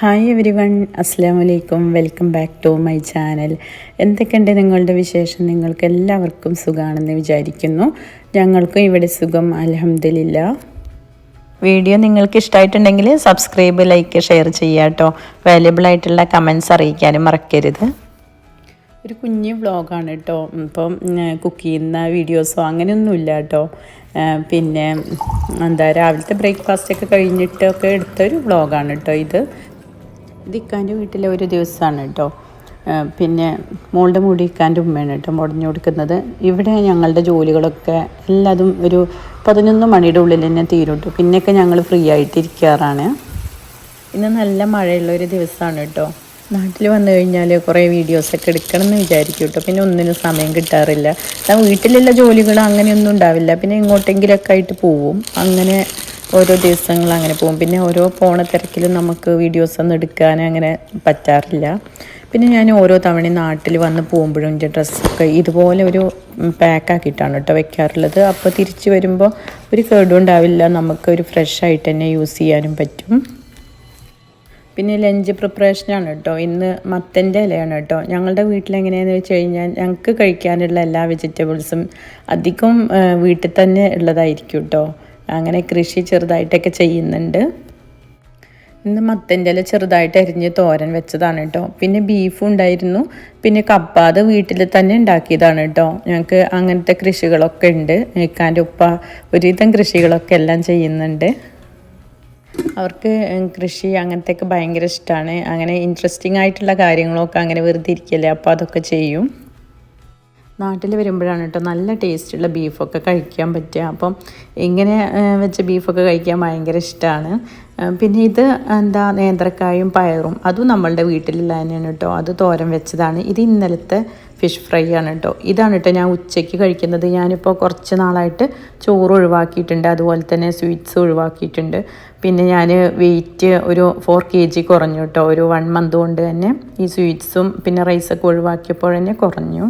Hi every one അസ്സാം വലൈക്കും welcome back to my channel എന്തൊക്കെയുണ്ട് നിങ്ങളുടെ വിശേഷം? നിങ്ങൾക്ക് എല്ലാവർക്കും സുഖമാണെന്ന് വിചാരിക്കുന്നു. ഞങ്ങൾക്കും ഇവിടെ സുഖം അലഹമില്ല വീഡിയോ നിങ്ങൾക്ക് ഇഷ്ടമായിട്ടുണ്ടെങ്കിൽ സബ്സ്ക്രൈബ് ലൈക്ക് ഷെയർ ചെയ്യുക കേട്ടോ. വാല്യബിൾ ആയിട്ടുള്ള കമൻസ് അറിയിക്കാനും മറക്കരുത്. ഒരു കുഞ്ഞു വ്ളോഗാണ് കേട്ടോ. ഇപ്പം കുക്ക് ചെയ്യുന്ന വീഡിയോസോ അങ്ങനെയൊന്നുമില്ല കേട്ടോ. പിന്നെ എന്താ രാവിലത്തെ ബ്രേക്ക്ഫാസ്റ്റ് ഒക്കെ കഴിഞ്ഞിട്ടൊക്കെ എടുത്തൊരു വ്ളോഗാണ് കേട്ടോ ഇത്. ഇത് ഇക്കാന്റെ വീട്ടിലെ ഒരു ദിവസമാണ് കേട്ടോ. പിന്നെ മോളുടെ മുടി ഇക്കാന്റെ ഉമ്മയാണ് കേട്ടോ മുടഞ്ഞു കൊടുക്കുന്നത്. ഇവിടെ ഞങ്ങളുടെ ജോലികളൊക്കെ എല്ലാതും ഒരു പതിനൊന്ന് മണിയുടെ ഉള്ളിൽ തന്നെ തീരും കേട്ടോ. പിന്നെയൊക്കെ ഞങ്ങൾ ഫ്രീ ആയിട്ടിരിക്കാറാണ്. ഇന്ന് നല്ല മഴയുള്ള ഒരു ദിവസമാണ് കേട്ടോ. നാട്ടിൽ വന്നു കഴിഞ്ഞാൽ കുറേ വീഡിയോസൊക്കെ എടുക്കണം എന്ന് വിചാരിക്കും കേട്ടോ. പിന്നെ ഒന്നിനും സമയം കിട്ടാറില്ല. വീട്ടിലുള്ള ജോലികൾ അങ്ങനെയൊന്നും ഉണ്ടാവില്ല. പിന്നെ എങ്ങോട്ടെങ്കിലൊക്കെ ആയിട്ട് പോവും. അങ്ങനെ ഓരോ ദിവസങ്ങൾ അങ്ങനെ പോകും. പിന്നെ ഓരോ പോണ തിരക്കിലും നമുക്ക് വീഡിയോസ് ഒന്നും എടുക്കാൻ അങ്ങനെ പറ്റാറില്ല. പിന്നെ ഞാൻ ഓരോ തവണയും നാട്ടിൽ വന്ന് പോകുമ്പോഴും എന്റെ ഡ്രസ്സൊക്കെ ഇതുപോലെ ഒരു പാക്കാക്കിയിട്ടാണ് കേട്ടോ വെക്കാറുള്ളത്. അപ്പോൾ തിരിച്ച് വരുമ്പോൾ ഒരു കേടും ഉണ്ടാവില്ല. നമുക്ക് ഒരു ഫ്രഷ് ആയിട്ട് തന്നെ യൂസ് ചെയ്യാനും പറ്റും. പിന്നെ ലഞ്ച് പ്രിപ്പറേഷനാണ് കേട്ടോ. ഇന്ന് മത്തന്റെ ഇലയാണ് കേട്ടോ. ഞങ്ങളുടെ വീട്ടിൽ എങ്ങനെയാണെന്ന് വെച്ച് കഴിഞ്ഞാൽ ഞങ്ങൾക്ക് കഴിക്കാനുള്ള എല്ലാ വെജിറ്റബിൾസും അധികം വീട്ടിൽ തന്നെ ഉള്ളതായിരിക്കും കേട്ടോ. അങ്ങനെ കൃഷി ചെറുതായിട്ടൊക്കെ ചെയ്യുന്നുണ്ട്. ഇന്ന് മത്തന്റെ ചെറുതായിട്ട് അരിഞ്ഞ് തോരൻ വെച്ചതാണ് കേട്ടോ. പിന്നെ ബീഫും ഉണ്ടായിരുന്നു. പിന്നെ കപ്പ അത് വീട്ടിൽ തന്നെ ഉണ്ടാക്കിയതാണ് കേട്ടോ. ഞങ്ങൾക്ക് അങ്ങനത്തെ കൃഷികളൊക്കെ ഉണ്ട്. ഇക്കാന്റെ ഉപ്പ ഒരുവിധം കൃഷികളൊക്കെ എല്ലാം ചെയ്യുന്നുണ്ട്. അവർക്ക് കൃഷി അങ്ങനത്തെയൊക്കെ ഭയങ്കര ഇഷ്ടമാണ് അങ്ങനെ ഇൻട്രസ്റ്റിംഗ് ആയിട്ടുള്ള കാര്യങ്ങളൊക്കെ അങ്ങനെ വെറുതെ ഇരിക്കല്ലേ? അപ്പോൾ അതൊക്കെ ചെയ്യും. നാട്ടിൽ വരുമ്പോഴാണ് കേട്ടോ നല്ല ടേസ്റ്റുള്ള ബീഫൊക്കെ കഴിക്കാൻ പറ്റുക. അപ്പം ഇങ്ങനെ വെച്ച ബീഫൊക്കെ കഴിക്കാൻ ഭയങ്കര ഇഷ്ടമാണ് പിന്നെ ഇത് എന്താ നേന്ത്രക്കായും പയറും അതും നമ്മളുടെ വീട്ടിലുള്ള തന്നെയാണ് കേട്ടോ. അത് തോരൻ വെച്ചതാണ്. ഇത് ഇന്നലത്തെ ഫിഷ് ഫ്രൈ ആണ് കേട്ടോ. ഇതാണ് കേട്ടോ ഞാൻ ഉച്ചയ്ക്ക് കഴിക്കുന്നത്. ഞാനിപ്പോൾ കുറച്ച് നാളായിട്ട് ചോറ് ഒഴിവാക്കിയിട്ടുണ്ട്. അതുപോലെ തന്നെ സ്വീറ്റ്സ് ഒഴിവാക്കിയിട്ടുണ്ട്. പിന്നെ ഞാൻ വെയിറ്റ് ഒരു ഫോർ കെ ജി കുറഞ്ഞു കേട്ടോ. ഒരു വൺ മന്ത് കൊണ്ട് തന്നെ ഈ സ്വീറ്റ്സും പിന്നെ റൈസൊക്കെ ഒഴിവാക്കിയപ്പോൾ തന്നെ കുറഞ്ഞു.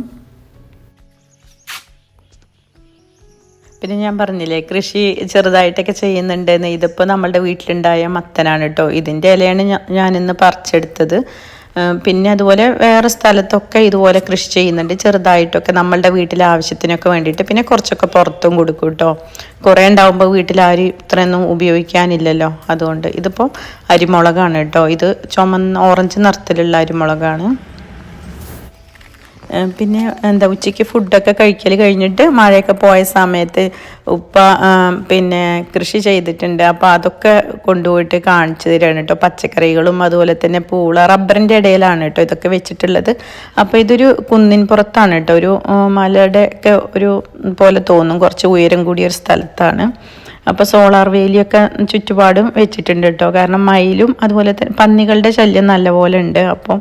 പിന്നെ ഞാൻ പറഞ്ഞില്ലേ കൃഷി ചെറുതായിട്ടൊക്കെ ചെയ്യുന്നുണ്ടെന്ന്. ഇതിപ്പോൾ നമ്മളുടെ വീട്ടിലുണ്ടായ മത്തനാണ് കേട്ടോ ഇതിന്റെ ഇലയാണ് ഞാനിന്ന് പറിച്ചെടുത്തത്. പിന്നെ അതുപോലെ വേറെ സ്ഥലത്തൊക്കെ ഇതുപോലെ കൃഷി ചെയ്യുന്നുണ്ട്. ചെറുതായിട്ടൊക്കെ നമ്മളുടെ വീട്ടിലെ ആവശ്യത്തിനൊക്കെ വേണ്ടിയിട്ട് പിന്നെ കുറച്ചൊക്കെ പുറത്തും കൊടുക്കും കേട്ടോ കുറേ ഉണ്ടാകുമ്പോൾ വീട്ടിൽ ഇത്രയൊന്നും ഉപയോഗിക്കാനില്ലല്ലോ. അതുകൊണ്ട് ഇതിപ്പോൾ അരിമുളകാണ് കേട്ടോ ഇത് ചുമന്ന ഓറഞ്ച് നിറത്തിലുള്ള അരിമുളകാണ്. പിന്നെ എന്താ ഉച്ചയ്ക്ക് ഫുഡൊക്കെ കഴിക്കൽ കഴിഞ്ഞിട്ട് മഴയൊക്കെ പോയ സമയത്ത് ഉപ്പ പിന്നെ കൃഷി ചെയ്തിട്ടുണ്ട്. അപ്പോൾ അതൊക്കെ കൊണ്ടുപോയിട്ട് കാണിച്ചു തരാണ് കേട്ടോ പച്ചക്കറികളും അതുപോലെ തന്നെ പൂള റബ്ബറിന്റെ ഇടയിലാണ് കേട്ടോ ഇതൊക്കെ വെച്ചിട്ടുള്ളത്. അപ്പോൾ ഇതൊരു കുന്നിൻ പുറത്താണ് കേട്ടോ ഒരു മലയുടെ ഒക്കെ ഒരു പോലെ തോന്നും. കുറച്ച് ഉയരം കൂടിയ ഒരു സ്ഥലത്താണ്. അപ്പോൾ സോളാർ വേലിയൊക്കെ ചുറ്റുപാടും വെച്ചിട്ടുണ്ട് കേട്ടോ. കാരണം മയിലും അതുപോലെ തന്നെ പന്നികളുടെ ശല്യം നല്ലപോലെ ഉണ്ട്. അപ്പം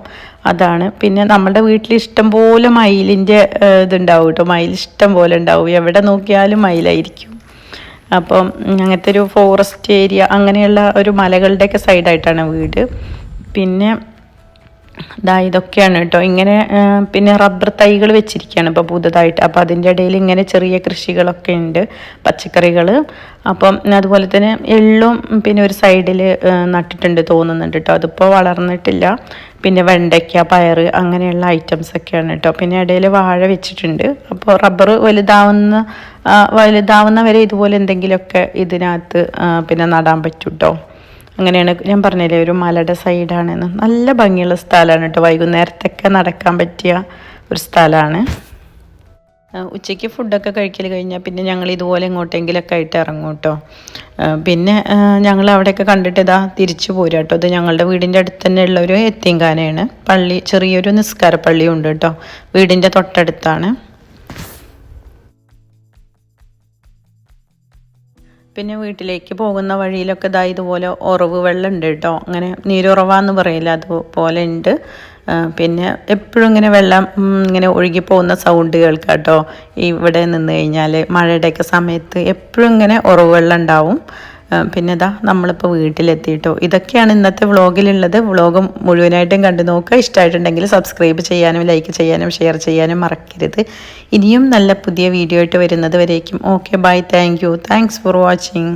അതാണ്. പിന്നെ നമ്മുടെ വീട്ടിൽ ഇഷ്ടം പോലെ മയിലിന്റെ ഇതുണ്ടാവും കേട്ടോ. മയിൽ ഇഷ്ടം പോലെ ഉണ്ടാവും. എവിടെ നോക്കിയാലും മയിലായിരിക്കും. അപ്പം അങ്ങനത്തെ ഒരു ഫോറസ്റ്റ് ഏരിയ അങ്ങനെയുള്ള ഒരു മലകളുടെയൊക്കെ സൈഡായിട്ടാണ് വീട്. പിന്നെ ദാ ഇതൊക്കെയാണ് കേട്ടോ. ഇങ്ങനെ പിന്നെ റബ്ബർ തൈകൾ വെച്ചിരിക്കുകയാണ് ഇപ്പോൾ പുതുതായിട്ട്. അപ്പോൾ അതിന്റെ ഇടയിൽ ഇങ്ങനെ ചെറിയ കൃഷികളൊക്കെ ഉണ്ട് പച്ചക്കറികൾ അപ്പം അതുപോലെ തന്നെ എള്ളും പിന്നെ ഒരു സൈഡിൽ നട്ടിട്ടുണ്ട് തോന്നുന്നുണ്ട് കേട്ടോ. അതിപ്പോൾ വളർന്നിട്ടില്ല. പിന്നെ വെണ്ടയ്ക്ക പയർ അങ്ങനെയുള്ള ഐറ്റംസ് ഒക്കെയാണ് കേട്ടോ. പിന്നെ ഇടയിൽ വാഴ വെച്ചിട്ടുണ്ട്. അപ്പോൾ റബ്ബർ വലുതാവുന്ന വലുതാവുന്നവരെ വരെ ഇതുപോലെ എന്തെങ്കിലുമൊക്കെ ഇതിനകത്ത് പിന്നെ നടാൻ പറ്റും കേട്ടോ. അങ്ങനെയാണ് ഞാൻ പറഞ്ഞില്ലേ ഒരു മലയുടെ സൈഡാണെന്ന് നല്ല ഭംഗിയുള്ള സ്ഥലമാണ് കേട്ടോ. വൈകുന്നേരത്തൊക്കെ നടക്കാൻ പറ്റിയ ഒരു സ്ഥലമാണ്. ഉച്ചയ്ക്ക് ഫുഡൊക്കെ കഴിക്കൽ കഴിഞ്ഞാൽ പിന്നെ ഞങ്ങൾ ഇതുപോലെ എങ്ങോട്ടെങ്കിലൊക്കെ ആയിട്ട് ഇറങ്ങും കേട്ടോ. പിന്നെ ഞങ്ങൾ അവിടെയൊക്കെ കണ്ടിട്ട് ഇതാ തിരിച്ചു പോരാ കേട്ടോ. ഇത് ഞങ്ങളുടെ വീടിന്റെ അടുത്ത് തന്നെ ഉള്ള ഒരു എത്തിങ്കാനയാണ് പള്ളി ചെറിയൊരു നിസ്കാര പള്ളിയുണ്ട് കേട്ടോ. വീടിന്റെ തൊട്ടടുത്താണ്. പിന്നെ വീട്ടിലേക്ക് പോകുന്ന വഴിയിലൊക്കെ ഇതാ ഇതുപോലെ ഉറവ് വെള്ളം ഉണ്ട് കേട്ടോ. അങ്ങനെ നീരുറവാന്ന് പറയില്ല അതുപോലെ ഉണ്ട് പിന്നെ എപ്പോഴും ഇങ്ങനെ വെള്ളം ഇങ്ങനെ ഒഴുകി പോകുന്ന സൗണ്ട് കേൾക്കാം കേട്ടോ ഇവിടെ നിന്ന് കഴിഞ്ഞാൽ മഴയുടെയൊക്കെ സമയത്ത് എപ്പോഴും ഇങ്ങനെ ഉറവ് വെള്ളം ഉണ്ടാവും. പിന്നെ ഇതാ നമ്മളിപ്പോൾ വീട്ടിലെത്തിയിട്ടോ. ഇതൊക്കെയാണ് ഇന്നത്തെ വ്ളോഗിലുള്ളത്. വ്ളോഗ് മുഴുവനായിട്ടും കണ്ടു നോക്കുക. ഇഷ്ടമായിട്ടുണ്ടെങ്കിൽ സബ്സ്ക്രൈബ് ചെയ്യാനും ലൈക്ക് ചെയ്യാനും ഷെയർ ചെയ്യാനും മറക്കരുത്. ഇനിയും നല്ല പുതിയ വീഡിയോ ആയിട്ട് വരുന്നത് വരേക്കും. Okay bye thank you thanks for watching